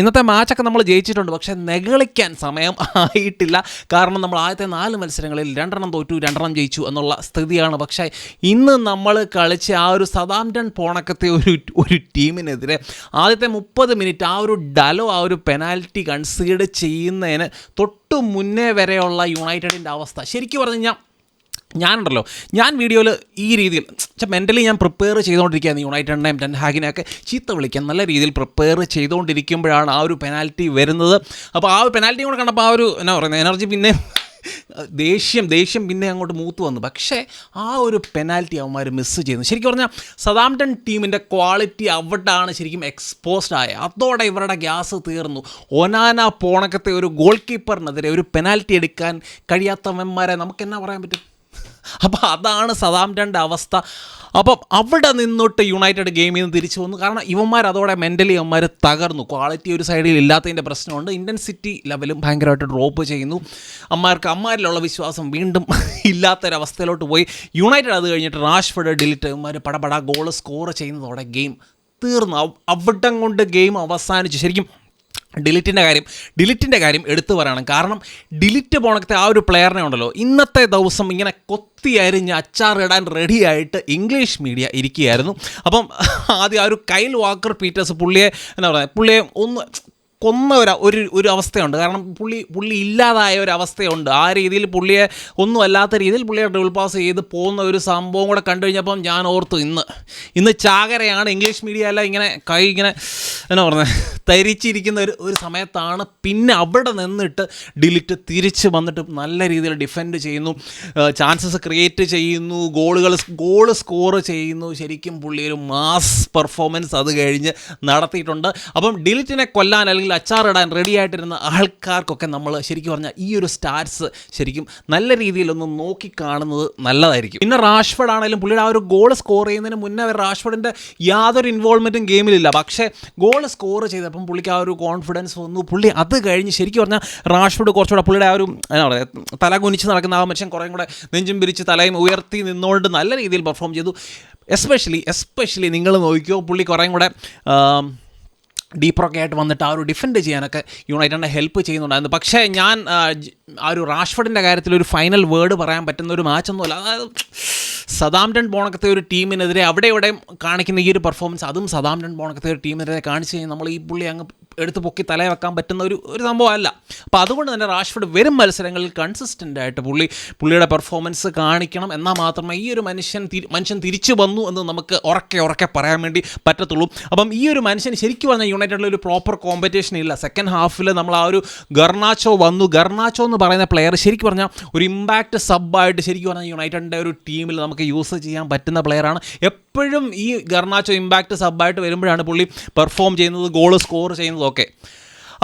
ഇന്നത്തെ മാച്ചൊക്കെ നമ്മൾ ജയിച്ചിട്ടുണ്ട് പക്ഷേ നെകളിക്കാൻ സമയം ആയിട്ടില്ല. കാരണം നമ്മൾ ആദ്യത്തെ നാല് മത്സരങ്ങളിൽ രണ്ടെണ്ണം തോറ്റു രണ്ടെണ്ണം ജയിച്ചു എന്നുള്ള സ്ഥിതിയാണ്. പക്ഷേ ഇന്ന് നമ്മൾ കളിച്ച ആ ഒരു സദാംടൺ പോണക്കത്തെ ഒരു ഒരു ടീമിനെതിരെ ആദ്യത്തെ മുപ്പത് മിനിറ്റ് ആ ഒരു ഡലോ ആ ഒരു പെനാൽറ്റി കൺസീഡ് ചെയ്യുന്നതിന് തൊട്ടു മുന്നേ വരെയുള്ള യുണൈറ്റഡിന്റെ അവസ്ഥ. ശരിക്കും പറഞ്ഞു കഴിഞ്ഞാൽ ഞാനുണ്ടല്ലോ ഞാൻ വീഡിയോയിൽ ഈ രീതിയിൽ മെന്റലി ഞാൻ പ്രിപ്പയർ ചെയ്തുകൊണ്ടിരിക്കുകയാണ് യുണൈറ്റഡിനെയും ടെൻ ഹാഗിനെയൊക്കെ ചീത്ത വിളിക്കാൻ നല്ല രീതിയിൽ പ്രിപ്പയർ ചെയ്തുകൊണ്ടിരിക്കുമ്പോഴാണ് ആ ഒരു പെനാൽറ്റി വരുന്നത്. അപ്പോൾ ആ ഒരു പെനാൽറ്റി കൂടെ കണ്ടപ്പോൾ ആ ഒരു എന്നാ പറയുന്നത് എനർജി പിന്നെ ദേഷ്യം ദേഷ്യം പിന്നെ അങ്ങോട്ട് മൂത്ത് വന്നു. പക്ഷേ ആ ഒരു പെനാൽറ്റി അവന്മാർ മിസ്സ് ചെയ്യുന്നു. ശരിക്കും പറഞ്ഞാൽ സദാംപ്ടൺ ടീമിന്റെ ക്വാളിറ്റി അവിടെയാണ് ശരിക്കും എക്സ്പോസ്ഡ് ആയത് അതോടെ ഇവരുടെ ഗ്യാസ് തീർന്നു. ഒനാന പോണക്കത്തെ ഒരു ഗോൾ കീപ്പറിനെതിരെ ഒരു പെനാൽറ്റി എടുക്കാൻ കഴിയാത്തവന്മാരെ നമുക്ക് എന്നാ പറയാൻ പറ്റും? അപ്പോൾ അതാണ് സദാംപ്ടന്റെ അവസ്ഥ. അപ്പം അവിടെ നിന്നിട്ട് യുണൈറ്റഡ് ഗെയിമിൽ നിന്ന് തിരിച്ചു വന്നു. കാരണം ഇവന്മാർ അതോടെ മെന്റലി അവന്മാർ തകർന്നു. ക്വാളിറ്റി ഒരു സൈഡിൽ ഇല്ലാത്തതിന്റെ പ്രശ്നമുണ്ട്. ഇന്റൻസിറ്റി ലെവലും ഭയങ്കരമായിട്ട് ഡ്രോപ്പ് ചെയ്യുന്നു. അമ്മമാർക്ക് അമ്മമാരിലുള്ള വിശ്വാസം വീണ്ടും ഇല്ലാത്തൊരവസ്ഥയിലോട്ട് പോയി. യുണൈറ്റഡ് അത് കഴിഞ്ഞിട്ട് റാഷ്ഫഡ് ഡിലിറ്റ് ഇവന്മാർ പടപട ഗോൾ സ്കോർ ചെയ്യുന്നതോടെ ഗെയിം തീർന്നു. അവ- അവിടം കൊണ്ട് ഗെയിം അവസാനിച്ചു. ശരിക്കും ഡിലിറ്റിന്റെ കാര്യം ഡിലിറ്റിന്റെ കാര്യം എടുത്തു പറയണം. കാരണം ഡിലിറ്റ് പോണത്തെ ആ ഒരു പ്ലെയറിനെ ഉണ്ടല്ലോ ഇന്നത്തെ ദിവസം ഇങ്ങനെ കൊത്തി അരിഞ്ഞ് അച്ചാറിടാൻ റെഡിയായിട്ട് ഇംഗ്ലീഷ് മീഡിയ ഇരിക്കുകയായിരുന്നു. അപ്പം ആദ്യം ആ ഒരു കൈൽ വാക്കർ പീറ്റേഴ്സ് പുള്ളിയെ എന്താ പറയുക പുള്ളിയെ ഒന്ന് കൊന്ന ഒരു ഒരു അവസ്ഥയുണ്ട്. കാരണം പുള്ളി പുള്ളി ഇല്ലാതായ ഒരു അവസ്ഥയുണ്ട്. ആ രീതിയിൽ പുള്ളിയെ ഒന്നും അല്ലാത്ത രീതിയിൽ പുള്ളിയെ ഡബിൾ പാസ് ചെയ്ത് പോകുന്ന ഒരു സംഭവം കൂടെ കണ്ടു കഴിഞ്ഞപ്പം ഞാൻ ഓർത്തു ഇന്ന്. ഇന്ന് ചാകരയാണ്. ഇംഗ്ലീഷ് മീഡിയ എല്ലാം ഇങ്ങനെ കൈ ഇങ്ങനെ എന്നാ പറഞ്ഞത് തരിച്ചിരിക്കുന്ന ഒരു ഒരു സമയത്താണ് പിന്നെ അവിടെ നിന്നിട്ട് ഡിലിറ്റ് തിരിച്ച് വന്നിട്ട് നല്ല രീതിയിൽ ഡിഫെൻഡ് ചെയ്യുന്നു. ചാൻസസ് ക്രിയേറ്റ് ചെയ്യുന്നു. ഗോളുകൾ ഗോൾ സ്കോർ ചെയ്യുന്നു. ശരിക്കും പുള്ളി ഒരു മാസ് പെർഫോമൻസ് അത് കഴിഞ്ഞ് നടത്തിയിട്ടുണ്ട്. അപ്പം ഡിലിറ്റിനെ കൊല്ലാൻ അല്ലെങ്കിൽ അച്ചാറിടാൻ റെഡി ആയിട്ടിരുന്ന ആൾക്കാർക്കൊക്കെ നമ്മൾ ശരിക്കും പറഞ്ഞാൽ ഈ ഒരു സ്റ്റാറ്റ്സ് ശരിക്കും നല്ല രീതിയിലൊന്ന് നോക്കി കാണുന്നത് നല്ലതായിരിക്കും. പിന്നെ റാഷ്ഫഡ് ആണെങ്കിലും പുള്ളിയുടെ ആ ഒരു ഗോൾ സ്കോർ ചെയ്യുന്നതിന് മുന്നേ റാഷ്ഫഡിന്റെ യാതൊരു ഇൻവോൾവ്മെന്റും ഗെയിമിലില്ല പക്ഷേ ഗോൾ സ്കോർ ചെയ്തപ്പം പുള്ളിക്ക് ആ ഒരു കോൺഫിഡൻസ് വന്നു. പുള്ളി അത് കഴിഞ്ഞ് ശരിക്കും പറഞ്ഞാൽ റാഷ്ഫഡ് കുറച്ചുകൂടെ പുള്ളിയുടെ ആ ഒരു എന്താ പറയുക തല കുനിച്ച് നടക്കുന്ന ആ മനുഷ്യൻ കുറേ കൂടെ നെഞ്ചും പിരിച്ച് തലയും ഉയർത്തി നിന്നുകൊണ്ട് നല്ല രീതിയിൽ പെർഫോം ചെയ്തു. എസ്പെഷ്യലി എസ്പെഷ്യലി നിങ്ങൾ നോക്കിയോ പുള്ളി കുറേ കൂടെ ഡീപ്രൊക്കെ ആയിട്ട് വന്നിട്ട് ആ ഒരു ഡിഫെൻഡ് ചെയ്യാനൊക്കെ യുണൈറ്റഡിനെ ഹെൽപ്പ് ചെയ്യുന്നുണ്ടായിരുന്നു. പക്ഷേ ഞാൻ ആ, ഒരു റാഷ്ഫഡിന്റെ കാര്യത്തിൽ ഒരു ഫൈനൽ വേർഡ് പറയാൻ പറ്റുന്ന ഒരു മാച്ച് മാച്ചൊന്നുമല്ല അതായത് സദാംടൺ ബോണക്കത്തെ ഒരു ടീമിനെതിരെ അവിടെ ഇവിടെ കാണിക്കുന്ന ഈ ഒരു പെർഫോമൻസ് അതും സദാംടൺ ബോണക്കത്തെ ഒരു ടീമിനെതിരെ കാണിച്ച് കഴിഞ്ഞാൽ നമ്മൾ ഈ പുള്ളി അങ്ങ് എടുത്ത് പൊക്കി തല വെക്കാൻ പറ്റുന്ന ഒരു ഒരു സംഭവമല്ല. അപ്പോൾ അതുകൊണ്ട് തന്നെ റാഷ്ഫഡ് വരും മത്സരങ്ങളിൽ കൺസിസ്റ്റന്റ് ആയിട്ട് പുള്ളി പുള്ളിയുടെ പെർഫോമൻസ് കാണിക്കണം എന്നാൽ മാത്രമേ ഈ ഒരു മനുഷ്യൻ മനുഷ്യൻ തിരിച്ചു വന്നു എന്ന് നമുക്ക് ഉറക്കെ ഉറക്കെ പറയാൻ വേണ്ടി പറ്റത്തുള്ളൂ. അപ്പം ഈ ഒരു മനുഷ്യൻ ശരിക്കും പറഞ്ഞാൽ യുണൈറ്റഡിൽ ഒരു പ്രോപ്പർ കോമ്പറ്റീഷൻ ഇല്ല. സെക്കൻഡ് ഹാഫിൽ നമ്മൾ ആ ഒരു ഗർണാച്ചോ വന്നു. ഗർണാച്ചോ എന്ന് പറയുന്ന പ്ലെയർ ശരിക്കും പറഞ്ഞാൽ ഒരു ഇമ്പാക്റ്റ് സബ്ബായിട്ട് ശരിക്കും പറഞ്ഞാൽ യുണൈറ്റഡിന്റെ ഒരു ടീമിൽ നമുക്ക് യൂസ് ചെയ്യാൻ പറ്റുന്ന പ്ലെയറാണ് എപ്പോഴും ഈ ഗർണാച്ചോ ഇമ്പാക്റ്റ് സബ്ബായിട്ട് വരുമ്പോഴാണ് പുള്ളി പെർഫോം ചെയ്യുന്നത് ഗോൾ സ്കോർ ചെയ്യുന്നതൊക്കെ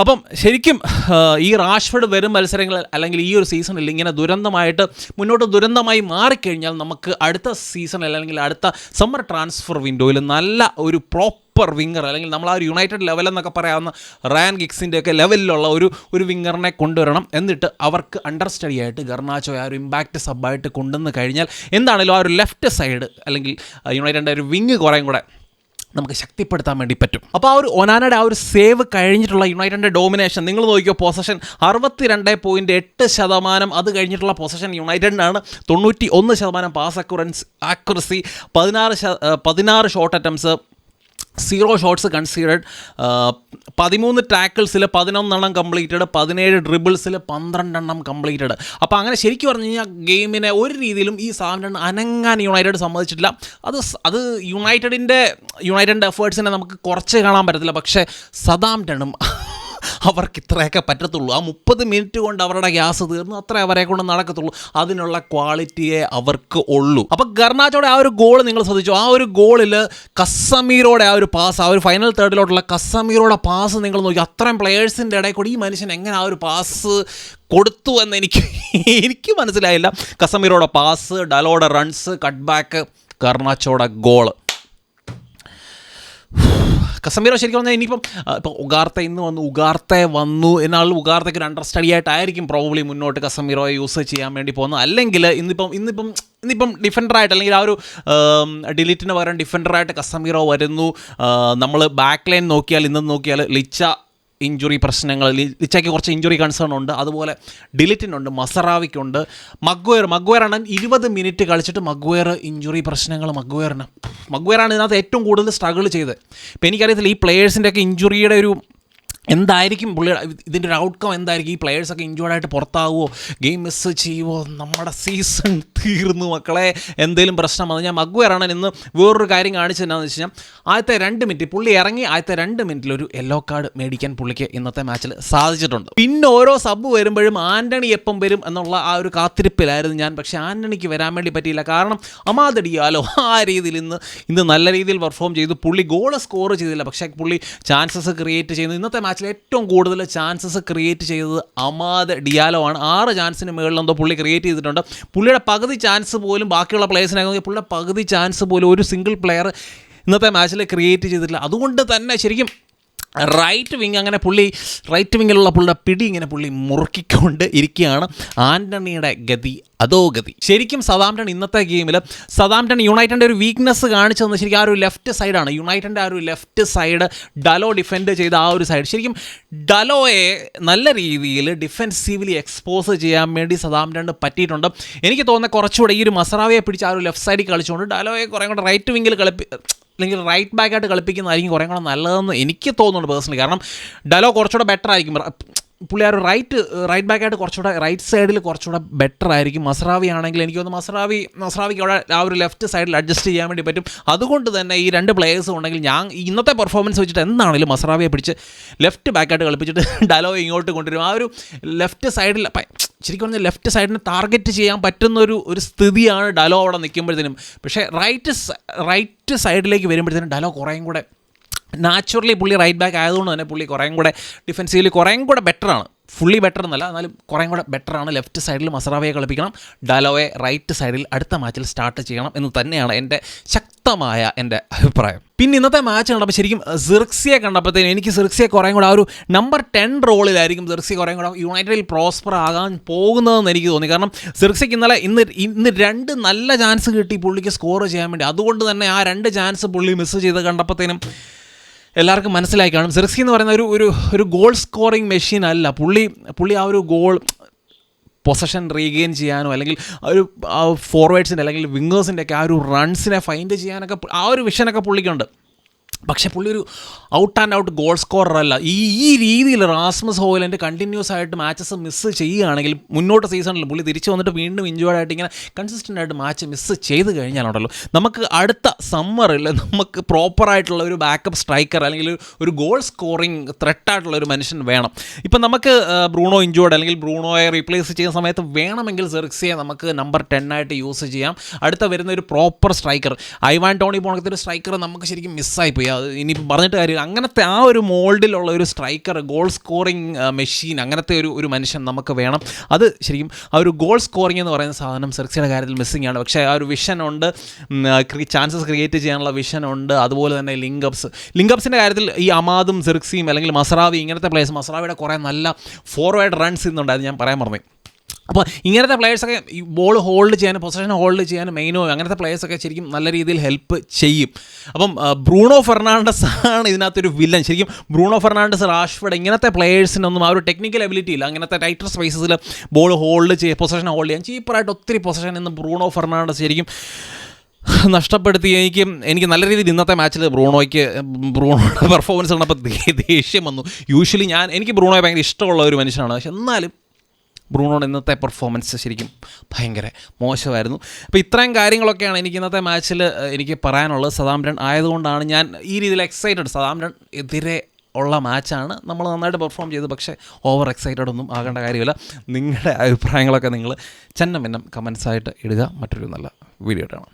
അപ്പം ശരിക്കും ഈ റാഷ്ഫഡ് വരും മത്സരങ്ങൾ അല്ലെങ്കിൽ ഈ ഒരു സീസണിൽ ഇങ്ങനെ ദുരന്തമായിട്ട് മുന്നോട്ട് ദുരന്തമായി മാറിക്കഴിഞ്ഞാൽ നമുക്ക് അടുത്ത സീസണിൽ അല്ലെങ്കിൽ അടുത്ത സമ്മർ ട്രാൻസ്ഫർ വിൻഡോയിൽ നല്ല ഒരു പ്രോപ്പർ വിങ്ങർ അല്ലെങ്കിൽ നമ്മൾ ആ ഒരു യുണൈറ്റഡ് ലെവൽ എന്നൊക്കെ പറയാവുന്ന റാൻ ഗിക്സിന്റെ ഒക്കെ ലെവലിലുള്ള ഒരു ഒരു വിങ്ങറിനെ കൊണ്ടുവരണം എന്നിട്ട് അവർക്ക് അണ്ടർ സ്റ്റഡി ആയിട്ട് ഗർണാച്ചോ ആ ഒരു ഇമ്പാക്റ്റ് സബ്ബായിട്ട് കൊണ്ടുവന്ന് കഴിഞ്ഞാൽ എന്താണെങ്കിലും ആ ഒരു ലെഫ്റ്റ് സൈഡ് അല്ലെങ്കിൽ യുണൈറ്റഡിന്റെ ഒരു വിങ് കുറേയും കൂടെ നമുക്ക് ശക്തിപ്പെടുത്താൻ വേണ്ടി പറ്റും. അപ്പോൾ ആ ഒരു ഒനാനയുടെ ആ ഒരു സേവ് കഴിഞ്ഞിട്ടുള്ള യുണൈറ്റഡിന്റെ ഡോമിനേഷൻ നിങ്ങൾ നോക്കിയോ പൊസഷൻ അറുപത്തി രണ്ട് പോയിന്റ് എട്ട് ശതമാനം. അത് കഴിഞ്ഞിട്ടുള്ള പൊസഷൻ യുണൈറ്റഡിനാണ് തൊണ്ണൂറ്റി ഒന്ന് ശതമാനം പാസ് അക്യുറൻസ് ആക്യുറസി പതിനാറ് പതിനാറ് shot attempts zero shots considered പതിമൂന്ന് ടാക്കിൾസിൽ പതിനൊന്നെണ്ണം കംപ്ലീറ്റഡ് പതിനേഴ് ഡ്രിബിൾസിൽ പന്ത്രണ്ടെണ്ണം കംപ്ലീറ്റഡ് അപ്പോൾ അങ്ങനെ ശരിക്കും പറഞ്ഞു കഴിഞ്ഞാൽ ഗെയിമിനെ ഒരു രീതിയിലും ഈ സാധനം അനങ്ങാൻ യുണൈറ്റഡ് സമ്മതിച്ചിട്ടില്ല. അത് അത് യുണൈറ്റഡിന്റെ യുണൈറ്റഡിന്റെ എഫേർട്സിനെ നമുക്ക് കുറച്ച് കാണാൻ പറ്റത്തില്ല. പക്ഷേ സദാംപ്ടണും അവർക്ക് ഇത്രയൊക്കെ പറ്റത്തുള്ളൂ. ആ മുപ്പത് മിനിറ്റ് കൊണ്ട് അവരുടെ ഗ്യാസ് തീർന്നു അത്ര അവരെ കൊണ്ട് നടക്കത്തുള്ളൂ. അതിനുള്ള ക്വാളിറ്റിയെ അവർക്ക് ഉള്ളൂ. അപ്പോൾ ഗർണാച്ചോടെ ആ ഒരു ഗോൾ നിങ്ങൾ ശ്രദ്ധിച്ചു? ആ ഒരു ഗോളിൽ കസമീറോടെ ആ ഒരു പാസ് ആ ഒരു ഫൈനൽ തേർഡിലോട്ടുള്ള കസമീറോടെ പാസ് നിങ്ങൾ നോക്കി. അത്രയും പ്ലെയേഴ്സിന്റെ ഇടയിൽ കൂടി ഈ മനുഷ്യൻ എങ്ങനെ ആ ഒരു പാസ് കൊടുത്തു എന്ന് എനിക്ക് എനിക്ക് മനസ്സിലായില്ല. കസമീറോടെ പാസ് ഡലോടെ റൺസ് കട്ട് ബാക്ക് കർണാച്ചോടെ ഗോൾ കസമീറോ ശരിക്കും പറഞ്ഞാൽ ഇനിയിപ്പം ഇപ്പോൾ ഉഗാർത്ത ഇന്ന് വന്നു ഉഗാർത്ത വന്നു എന്നാൽ ഉഗാർത്തയ്ക്ക് ഒരു അണ്ടർ സ്റ്റഡി ആയിട്ടായിരിക്കും പ്രോബ്ലി മുന്നോട്ട് കസമീറോയെ യൂസ് ചെയ്യാൻ വേണ്ടി പോകുന്നത്. അല്ലെങ്കിൽ ഇന്നിപ്പം ഇന്നിപ്പം ഇന്നിപ്പം ഡിഫൻഡറായിട്ട് അല്ലെങ്കിൽ ആ ഒരു ഡിലീറ്റിന് പകരം ഡിഫൻഡറായിട്ട് കസമീറോ വരുന്നു. നമ്മൾ ബാക്ക് ലൈൻ നോക്കിയാൽ ഇന്ന് നോക്കിയാൽ ലിച്ച ഇഞ്ചുറി പ്രശ്നങ്ങൾ ലിച്ചയ്ക്ക് കുറച്ച് ഇഞ്ചുറി കൺസേൺ ഉണ്ട്. അതുപോലെ ഡിലിറ്റിനുണ്ട് മസറാവിക്കുണ്ട്. മഗ്വയർ മഗ്വയറാണ് ഇരുപത് മിനിറ്റ് കളിച്ചിട്ട് മഗ്വയർ ഇഞ്ചുറി പ്രശ്നങ്ങൾ മഗ്വയറിന്. മഗ്വയറാണ് ഇതിനകത്ത് ഏറ്റവും കൂടുതൽ സ്ട്രഗിൾ ചെയ്തത്. ഇപ്പം എനിക്കറിയത്തില്ല ഈ പ്ലേയേഴ്സിന്റെയൊക്കെ ഇഞ്ചുറിയുടെ ഒരു എന്തായിരിക്കും പുള്ളിയുടെ ഇതിന്റെ ഒരു ഔട്ട്കം എന്തായിരിക്കും? ഈ പ്ലെയേഴ്സൊക്കെ ഇഞ്ചുവേർഡ് ആയിട്ട് പുറത്താവുമോ ഗെയിം മിസ് ചെയ്യുമോ നമ്മുടെ സീസൺ തീർന്നു മക്കളെ. എന്തെങ്കിലും പ്രശ്നം വന്നു ഞാൻ മഗ്വയറാണ് ഇന്ന് വേറൊരു കാര്യം കാണിച്ചത് എന്താണെന്ന് വെച്ച് കഴിഞ്ഞാൽ ആദ്യത്തെ രണ്ട് മിനിറ്റ് പുള്ളി ഇറങ്ങി ആദ്യത്തെ രണ്ട് മിനിറ്റിൽ ഒരു യെല്ലോ കാർഡ് മേടിക്കാൻ പുള്ളിക്ക് ഇന്നത്തെ മാച്ചിൽ സാധിച്ചിട്ടുണ്ട്. പിന്നെ ഓരോ സബ് വരുമ്പോഴും ആന്റണി എപ്പം വരും എന്നുള്ള ആ ഒരു കാത്തിരിപ്പിലായിരുന്നു ഞാൻ. പക്ഷേ ആന്റണിക്ക് വരാൻ വേണ്ടി പറ്റിയില്ല. കാരണം അമാതടിയാലോ ആ രീതിയിൽ ഇന്ന് ഇന്ന് നല്ല രീതിയിൽ പെർഫോം ചെയ്തു. പുള്ളി ഗോൾ സ്കോർ ചെയ്തില്ല. പക്ഷേ പുള്ളി ചാൻസസ് ക്രിയേറ്റ് ചെയ്യുന്നു. ഇന്നത്തെ മാച്ചിൽ ഏറ്റവും കൂടുതൽ ചാൻസസ് ക്രിയേറ്റ് ചെയ്തത് അമാദ് ഡിയാലോ ആണ് ആറ് ചാൻസിന് മുകളിൽ എന്തോ പുള്ളി ക്രിയേറ്റ് ചെയ്തിട്ടുണ്ട്. പുള്ളിയുടെ പകുതി ചാൻസ് പോലും ബാക്കിയുള്ള പ്ലേയേഴ്സിനെ പുള്ളിയുടെ പകുതി ചാൻസ് പോലും ഒരു സിംഗിൾ പ്ലെയർ ഇന്നത്തെ മാച്ചിൽ ക്രിയേറ്റ് ചെയ്തിട്ടില്ല. അതുകൊണ്ട് തന്നെ ശരിക്കും റൈറ്റ് വിങ് അങ്ങനെ പുള്ളി റൈറ്റ് വിങ്ങിലുള്ള പുള്ളിയുടെ പിടി ഇങ്ങനെ പുള്ളി മുറുക്കിക്കൊണ്ട് ഇരിക്കുകയാണ്. ആന്റണിയുടെ ഗതി അതോ ഗതി? ശരിക്കും സദാംടൺ ഇന്നത്തെ ഗെയിമിൽ സദാംടൺ യുണൈറ്റഡിന്റെ ഒരു വീക്ക്നെസ് കാണിച്ചതെന്ന് ശരിക്കും ആ ഒരു ലെഫ്റ്റ് സൈഡാണ് യുണൈറ്റഡിന്റെ ആ ഒരു ലെഫ്റ്റ് സൈഡ് ഡലോ ഡിഫെൻഡ് ചെയ്ത ആ ഒരു സൈഡ് ശരിക്കും ഡലോയെ നല്ല രീതിയിൽ ഡിഫെൻസീവ്ലി എക്സ്പോസ് ചെയ്യാൻ വേണ്ടി സദാംടണ് പറ്റിയിട്ടുണ്ട്. എനിക്ക് തോന്നുന്ന കുറച്ചുകൂടെ ഈ ഒരു മസറാവയെ പിടിച്ച് ആ ഒരു ലെഫ്റ്റ് സൈഡിൽ കളിച്ചുകൊണ്ട് ഡലോയെ കുറേ കൂടെ റൈറ്റ് വിങ്ങിൽ കളിപ്പി അല്ലെങ്കിൽ റൈറ്റ് ബാക്കായിട്ട് കളിപ്പിക്കുന്നതായിരിക്കും കുറേ കൂടെ നല്ലതെന്ന് എനിക്ക് തോന്നുന്നുണ്ട് പേഴ്സണലി കാരണം ഡലോ കുറച്ചുകൂടെ ബെറ്റർ ആയിരിക്കും. പുള്ളി ആ ഒരു റൈറ്റ് റൈറ്റ് ബാക്കായിട്ട് കുറച്ചുകൂടെ റൈറ്റ് സൈഡിൽ കുറച്ചുകൂടെ ബെറ്റർ ആയിരിക്കും. മസ്രാവി ആണെങ്കിൽ എനിക്ക് തോന്നുന്നു മസ്രാവി മസ്രാവിക്ക് അവിടെ ആ ഒരു ലെഫ്റ്റ് സൈഡിൽ അഡ്ജസ്റ്റ് ചെയ്യാൻ വേണ്ടി പറ്റും. അതുകൊണ്ട് തന്നെ ഈ രണ്ട് പ്ലേയേഴ്സും ഉണ്ടെങ്കിൽ ഞാൻ ഇന്നത്തെ പെർഫോമൻസ് വെച്ചിട്ട് എന്താണെങ്കിലും മസ്രാവിയെ പിടിച്ച് ലെഫ്റ്റ് ബാക്കായിട്ട് കളിപ്പിച്ചിട്ട് ഡലോ ഇങ്ങോട്ട് കൊണ്ടുവരും. ആ ഒരു ലെഫ്റ്റ് സൈഡിൽ ശരിക്കും പറഞ്ഞാൽ ലെഫ്റ്റ് സൈഡിനെ ടാർഗറ്റ് ചെയ്യാൻ പറ്റുന്ന ഒരു ഒരു സ്ഥിതിയാണ് ഡലോ അവിടെ നിൽക്കുമ്പോഴത്തേനും. പക്ഷേ റൈറ്റ് റൈറ്റ് സൈഡിലേക്ക് വരുമ്പോഴത്തേനും ഡലോ കുറേയും കൂടെ നാച്ചുറലി പുള്ളി റൈറ്റ് ബാക്ക് ആയതുകൊണ്ട് തന്നെ പുള്ളി കുറേയും കൂടെ ഡിഫൻസീവിൽ കുറേയും കൂടെ ബെറ്ററാണ് ഫുള്ളി ബെറ്റർ എന്നല്ല എന്നാലും കുറേയും കൂടെ ബെറ്ററാണ് ലെഫ്റ്റ് സൈഡിൽ മസറാവയെ കളിപ്പിക്കണം. ഡാലോയെ റൈറ്റ് സൈഡിൽ അടുത്ത മാച്ചിൽ സ്റ്റാർട്ട് ചെയ്യണം എന്ന് തന്നെയാണ് എന്റെ ശക്തമായ എന്റെ അഭിപ്രായം. പിന്നെ ഇന്നത്തെ മാച്ച് കണ്ടപ്പോൾ ശരിക്കും സിർക്സിയെ കണ്ടപ്പോഴത്തേനും എനിക്ക് സിർക്സിയെ കുറേയും കൂടെ ആ ഒരു നമ്പർ ടെൻ റോളിലായിരിക്കും സിർക്സി കുറേയും കൂടെ യുണൈറ്റഡിൽ പ്രോസ്പർ ആകാൻ പോകുന്നതെന്ന് എനിക്ക് തോന്നി. കാരണം സിർക്സിക്ക് ഇന്നലെ ഇന്ന് ഇന്ന് രണ്ട് നല്ല ചാൻസ് കിട്ടി പുള്ളിക്ക് സ്കോർ ചെയ്യാൻ വേണ്ടി. അതുകൊണ്ട് തന്നെ ആ രണ്ട് ചാൻസ് പുള്ളി മിസ് ചെയ്ത് കണ്ടപ്പോഴത്തേനും എല്ലാവർക്കും മനസ്സിലായി കാണും. സിർസി എന്ന് പറയുന്ന ഒരു ഒരു ഒരു ഗോൾ സ്കോറിംഗ് മെഷീൻ അല്ല. പുള്ളി പുള്ളി ആ ഒരു ഗോൾ പൊസഷൻ റീഗെയിൻ ചെയ്യാനോ അല്ലെങ്കിൽ ആ ഒരു ഫോർവേഡ്സിന്റെ അല്ലെങ്കിൽ വിങ്ങേഴ്സിന്റെ ഒക്കെ ആ ഒരു റൺസിനെ ഫൈൻഡ് ചെയ്യാനൊക്കെ ആ ഒരു വിഷനൊക്കെ പുള്ളിക്കുണ്ട്. പക്ഷേ പുള്ളി ഒരു out and out goal scorer അല്ല. ഈ ഈ രീതിയിൽ റാസ്മസ് ഹോയിലന്റെ കണ്ടിന്യൂസ് ആയിട്ട് മാച്ചസ് മിസ്സ് ചെയ്യുകയാണെങ്കിൽ മുന്നോട്ട് സീസണിൽ പുള്ളി തിരിച്ചു വന്നിട്ട് വീണ്ടും ഇഞ്ചോർഡ് ആയിട്ട് ഇങ്ങനെ കൺസിസ്റ്റന്റ് ആയിട്ട് മാച്ച് മിസ്സ് ചെയ്ത് കഴിഞ്ഞാലുണ്ടല്ലോ. നമുക്ക് അടുത്ത സമ്മറിൽ നമുക്ക് പ്രോപ്പറായിട്ടുള്ള ഒരു ബാക്കപ്പ് സ്ട്രൈക്കർ അല്ലെങ്കിൽ ഒരു- ഗോൾ സ്കോറിങ് ത്രെട്ടായിട്ടുള്ള ഒരു മനുഷ്യൻ വേണം. ഇപ്പം നമുക്ക് ബ്രൂണോ ഇഞ്ചോർഡ് അല്ലെങ്കിൽ ബ്രൂണോയെ റീപ്ലേസ് ചെയ്യുന്ന സമയത്ത് വേണമെങ്കിൽ സെർക്സിയെ നമുക്ക് നമ്പർ ടെൻ ആയിട്ട് യൂസ് ചെയ്യാം. അടുത്ത വരുന്ന ഒരു പ്രോപ്പർ സ്ട്രൈക്കർ ഐവാൻ ടോണി പോണത്തിന്റെ ഒരു സ്ട്രൈക്കർ നമുക്ക് ശരിക്കും മിസ്സായി ഇനിയിപ്പോൾ പറഞ്ഞിട്ട് കാര്യം അങ്ങനത്തെ ആ ഒരു മോൾഡിലുള്ള ഒരു സ്ട്രൈക്കർ ഗോൾ സ്കോറിങ് മെഷീൻ അങ്ങനത്തെ ഒരു ഒരു മനുഷ്യൻ നമുക്ക് വേണം. അത് ശരിക്കും ആ ഒരു ഗോൾ സ്കോറിംഗ് എന്ന് പറയുന്ന സാധനം സെർക്സിയുടെ കാര്യത്തിൽ മിസ്സിംഗ് ആണ്. പക്ഷേ ആ ഒരു വിഷൻ ഉണ്ട്. ചാൻസസ് ക്രിയേറ്റ് ചെയ്യാനുള്ള വിഷൻ ഉണ്ട്. അതുപോലെ തന്നെ ലിങ്കപ്സ് ലിങ്കപ്സിന്റെ കാര്യത്തിൽ ഈ അമാദും സെർക്സിയും അല്ലെങ്കിൽ മസറാവി ഇങ്ങനത്തെ പ്ലേസ് മസറാവിയുടെ കുറേ നല്ല ഫോർവേഡ് റൺസ് ഇന്നുണ്ട് അത് ഞാൻ പറയാൻ മറന്നു അപ്പോൾ ഇങ്ങനത്തെ പ്ലേയേഴ്സൊക്കെ ഈ ബോൾ ഹോൾഡ് ചെയ്യാനും പൊസിഷൻ ഹോൾഡ് ചെയ്യാനും മെയിനോ അങ്ങനത്തെ പ്ലേയേഴ്സൊക്കെ ശരിക്കും നല്ല രീതിയിൽ ഹെൽപ്പ് ചെയ്യും. അപ്പം ബ്രൂണോ ഫെർണാണ്ടസ് ആണ് ഇതിനകത്തൊരു വില്ലൻ ശരിക്കും ബ്രൂണോ ഫെർണാണ്ടസ് റാഷ്ഫർഡ് ഇങ്ങനത്തെ പ്ലേയേഴ്സിനൊന്നും ആ ഒരു ടെക്നിക്കൽ എബിലിറ്റി ഇല്ല. അങ്ങനത്തെ ടൈറ്റർ സ്പേസസിൽ ബോൾ ഹോൾഡ് ചെയ്യുക പൊസിഷൻ ഹോൾഡ് ചെയ്യാൻ ചീപ്പറായിട്ട് ഒത്തിരി പൊസിഷൻ ഇന്ന് ബ്രൂണോ ഫെർണാണ്ടസ് ശരിക്കും നഷ്ടപ്പെടുത്തി. എനിക്ക് എനിക്ക് നല്ല രീതിയിൽ ഇന്നത്തെ മാച്ചിൽ ബ്രൂണോയ്ക്ക് ബ്രൂണോയുടെ പെർഫോമൻസ് കണ്ടപ്പോൾ ദേഷ്യം വന്നു. യൂഷ്വലി ഞാൻ എനിക്ക് ബ്രൂണോയെ ഭയങ്കര ഇഷ്ടമുള്ള ഒരു മനുഷ്യനാണ്. പക്ഷെ എന്നാലും ബ്രൂണോയുടെ ഇന്നത്തെ പെർഫോമൻസ് ശരിക്കും ഭയങ്കര മോശമായിരുന്നു. അപ്പോൾ ഇത്രയും കാര്യങ്ങളൊക്കെയാണ് എനിക്ക് ഇന്നത്തെ മാച്ചിൽ എനിക്ക് പറയാനുള്ളത്. സദാംരൺ ആയതുകൊണ്ടാണ് ഞാൻ ഈ രീതിയിൽ എക്സൈറ്റഡ് സദാംരൺ എതിരെ ഉള്ള മാച്ചാണ് നമ്മൾ നന്നായിട്ട് പെർഫോം ചെയ്തു പക്ഷേ ഓവർ എക്സൈറ്റഡ് ഒന്നും ആകേണ്ട കാര്യമില്ല. നിങ്ങളുടെ അഭിപ്രായങ്ങളൊക്കെ നിങ്ങൾ ചെന്നം എന്നും കമൻസായിട്ട് ഇടുക. മറ്റൊരു നല്ല വീഡിയോ ഇട്ടാണ്